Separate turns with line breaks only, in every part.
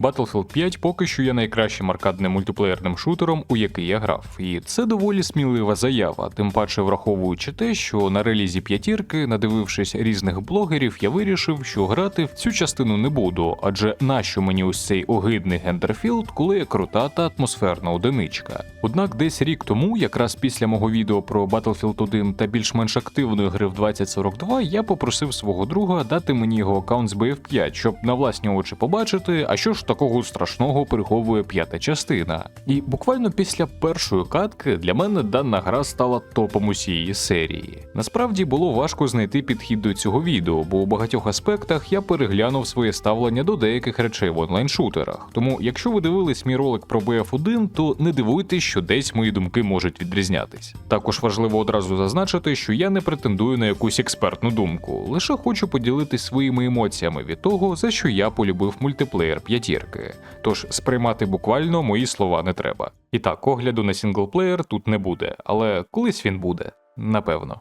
Battlefield 5 поки що є найкращим аркадним мультиплеєрним шутером, у який я грав. І це доволі смілива заява, тим паче враховуючи те, що на релізі п'ятірки, надивившись різних блогерів, я вирішив, що грати в цю частину не буду, адже нащо мені ось цей огидний гендерфілд, коли є крута та атмосферна одиничка. Однак десь рік тому, якраз після мого відео про Battlefield 1 та більш-менш активної гри в 2042, я попросив свого друга дати мені його аккаунт з BF5, щоб на власні очі побачити, а що ж такого страшного приховує п'ята частина. І буквально після першої катки для мене дана гра стала топом усієї серії. Насправді було важко знайти підхід до цього відео, бо у багатьох аспектах я переглянув своє ставлення до деяких речей в онлайн-шутерах. Тому, якщо ви дивились мій ролик про BF1, то не дивуйтесь, що десь мої думки можуть відрізнятись. Також важливо одразу зазначити, що я не претендую на якусь експертну думку, лише хочу поділитись своїми емоціями від того, за що я полюбив мультиплеєр п'ятірки. Тож сприймати буквально мої слова не треба. І так, огляду на сінглплеєр тут не буде, але колись він буде, напевно.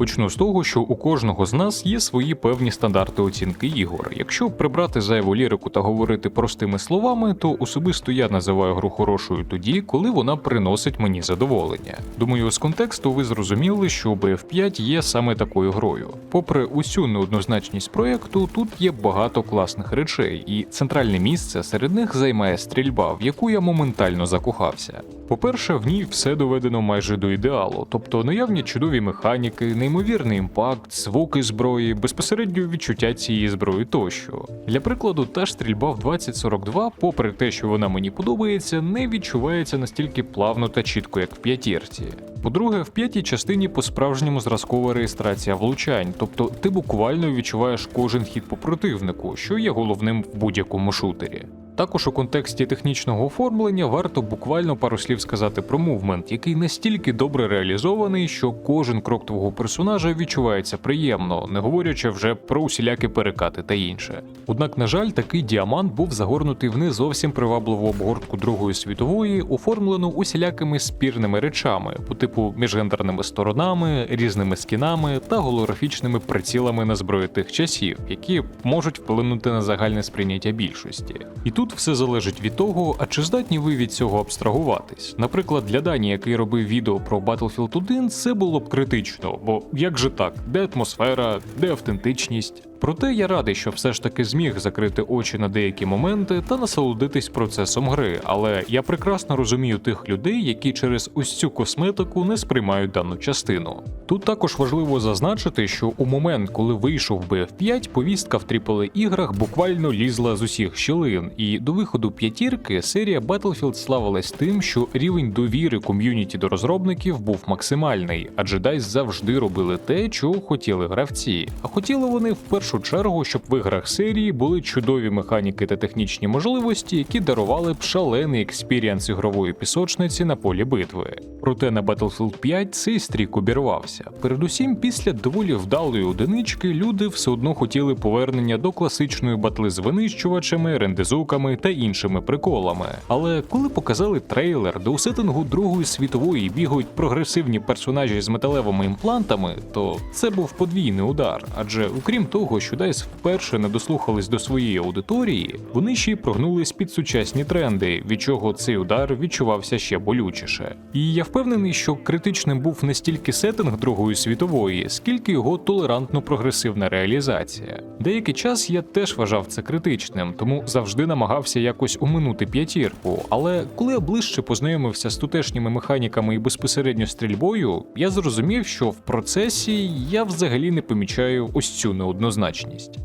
Почну з того, що у кожного з нас є свої певні стандарти оцінки ігор. Якщо прибрати зайву лірику та говорити простими словами, то особисто я називаю гру хорошою тоді, коли вона приносить мені задоволення. Думаю, з контексту ви зрозуміли, що BF5 є саме такою грою. Попри усю неоднозначність проєкту, тут є багато класних речей, і центральне місце серед них займає стрільба, в яку я моментально закохався. По-перше, в ній все доведено майже до ідеалу, тобто наявні чудові механіки, неймовірний імпакт, звуки зброї, безпосередньо відчуття цієї зброї тощо. Для прикладу, та ж стрільба в 2042, попри те, що вона мені подобається, не відчувається настільки плавно та чітко, як в п'ятірці. По-друге, в п'ятій частині по-справжньому зразкова реєстрація влучань, тобто ти буквально відчуваєш кожен хід по противнику, що є головним в будь-якому шутері. Також у контексті технічного оформлення варто буквально пару слів сказати про мувмент, який настільки добре реалізований, що кожен крок твого персонажа відчувається приємно, не говорячи вже про усілякі перекати та інше. Однак, на жаль, такий діамант був загорнутий в не зовсім привабливу обгортку Другої світової, оформлену усілякими спірними речами, по типу міжгендерними сторонами, різними скінами та голографічними прицілами на зброї тих часів, які можуть вплинути на загальне сприйняття більшості. І тут все залежить від того, а чи здатні ви від цього абстрагуватись. Наприклад, для Дані, який робив відео про Battlefield 1, це було б критично, бо як же так, де атмосфера, де автентичність. Проте я радий, що все ж таки зміг закрити очі на деякі моменти та насолодитись процесом гри, але я прекрасно розумію тих людей, які через ось цю косметику не сприймають дану частину. Тут також важливо зазначити, що у момент, коли вийшов BF5, повістка в AAA іграх буквально лізла з усіх щілин, і до виходу п'ятірки серія Battlefield славилась тим, що рівень довіри ком'юніті до розробників був максимальний, адже DICE завжди робили те, чого хотіли гравці. А хотіли вони в першу чергу, щоб в іграх серії були чудові механіки та технічні можливості, які дарували б шалений експіріанс ігрової пісочниці на полі битви. Проте на Battlefield 5 цей стрік обірвався. Передусім, після доволі вдалої одинички люди все одно хотіли повернення до класичної батли з винищувачами, рендезуками та іншими приколами. Але коли показали трейлер, де у сеттингу Другої світової бігають прогресивні персонажі з металевими імплантами, то це був подвійний удар. Адже окрім того, що DICE вперше не дослухались до своєї аудиторії, вони ще й прогнулись під сучасні тренди, від чого цей удар відчувався ще болючіше. І я впевнений, що критичним був не стільки сеттинг Другої світової, скільки його толерантно прогресивна реалізація. Деякий час я теж вважав це критичним, тому завжди намагався якось уминути п'ятірку. Але коли я ближче познайомився з тутешніми механіками і безпосередньо стрільбою, я зрозумів, що в процесі я взагалі не помічаю ось цю неоднозначність.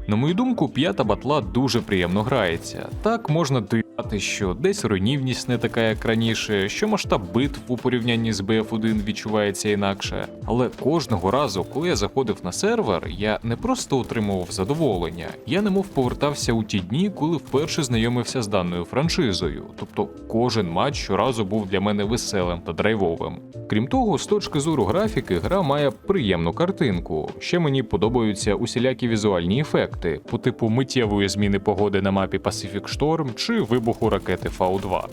На мою думку, п'ята батла дуже приємно грається. Так можна доїбати, що десь руйнівність не така, як раніше, що масштаб битв у порівнянні з BF1 відчувається інакше. Але кожного разу, коли я заходив на сервер, я не просто отримував задоволення, я немов повертався у ті дні, коли вперше знайомився з даною франшизою. Тобто кожен матч щоразу був для мене веселим та драйвовим. Крім того, з точки зору графіки, гра має приємну картинку. Ще мені подобаються усілякі візуальні ефекти, по типу миттєвої зміни погоди на мапі Pacific Storm чи вибуху ракети Фау-2.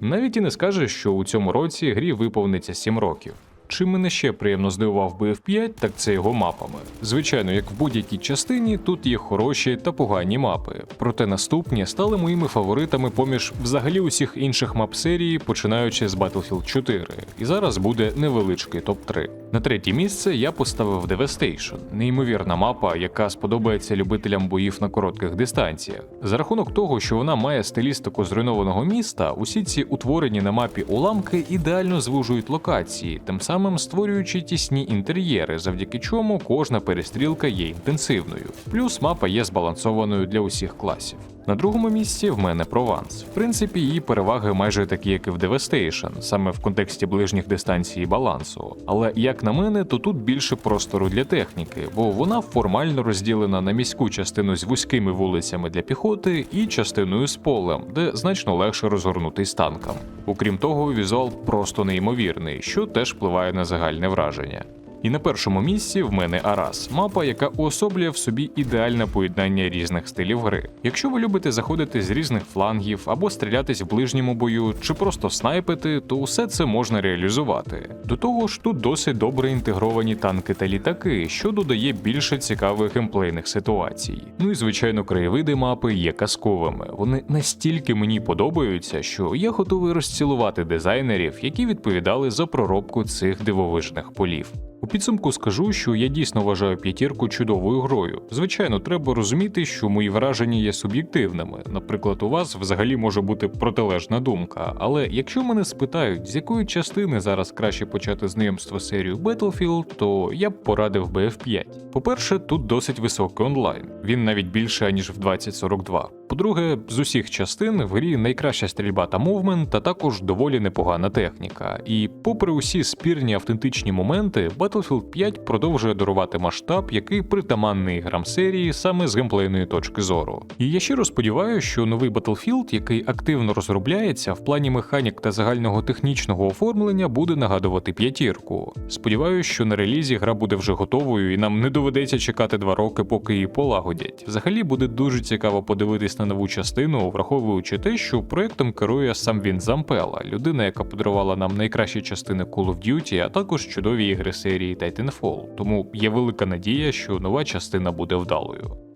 Навіть і не скажеш, що у цьому році грі виповниться 7 років. Чим мене ще приємно здивував BF5, так це його мапами. Звичайно, як в будь-якій частині, тут є хороші та погані мапи. Проте наступні стали моїми фаворитами поміж взагалі усіх інших мап серії, починаючи з Battlefield 4. І зараз буде невеличкий топ-3. На третє місце я поставив Devastation, неймовірна мапа, яка сподобається любителям боїв на коротких дистанціях. За рахунок того, що вона має стилістику зруйнованого міста, усі ці утворені на мапі уламки ідеально звужують локації, тим самим створюючи тісні інтер'єри, завдяки чому кожна перестрілка є інтенсивною. Плюс мапа є збалансованою для усіх класів. На другому місці в мене Прованс. В принципі, її переваги майже такі, як і в Devastation, саме в контексті ближніх дистанцій і балансу. Але як на мене, то тут більше простору для техніки, бо вона формально розділена на міську частину з вузькими вулицями для піхоти і частиною з полем, де значно легше розгорнутись танкам. Окрім того, візуал просто неймовірний, що теж впливає на загальне враження. І на першому місці в мене Арас, мапа, яка уособлює в собі ідеальне поєднання різних стилів гри. Якщо ви любите заходити з різних флангів або стрілятись в ближньому бою, чи просто снайпити, то усе це можна реалізувати. До того ж, тут досить добре інтегровані танки та літаки, що додає більше цікавих геймплейних ситуацій. Ну і звичайно, краєвиди мапи є казковими. Вони настільки мені подобаються, що я готовий розцілувати дизайнерів, які відповідали за проробку цих дивовижних полів. У підсумку скажу, що я дійсно вважаю п'ятірку чудовою грою. Звичайно, треба розуміти, що мої враження є суб'єктивними. Наприклад, у вас взагалі може бути протилежна думка. Але якщо мене спитають, з якої частини зараз краще почати знайомство з серією Battlefield, то я б порадив BF5. По-перше, тут досить високий онлайн. Він навіть більше ніж в 2042. По-друге, з усіх частин в грі найкраща стрільба та мувмент, та також доволі непогана техніка. І попри усі спірні автентичні моменти, Battlefield 5 продовжує дарувати масштаб, який притаманний грам серії саме з геймплейної точки зору. І я щиро сподіваюся, що новий Battlefield, який активно розробляється в плані механік та загального технічного оформлення, буде нагадувати п'ятірку. Сподіваюся, що на релізі гра буде вже готовою, і нам не доведеться чекати два роки, поки її полагодять. Взагалі буде дуже цікаво подивитись на нову частину, враховуючи те, що проектом керує сам він Зампела, людина, яка подарувала нам найкращі частини Call of Duty, а також чудові ігри серії Titanfall. Тому є велика надія, що нова частина буде вдалою.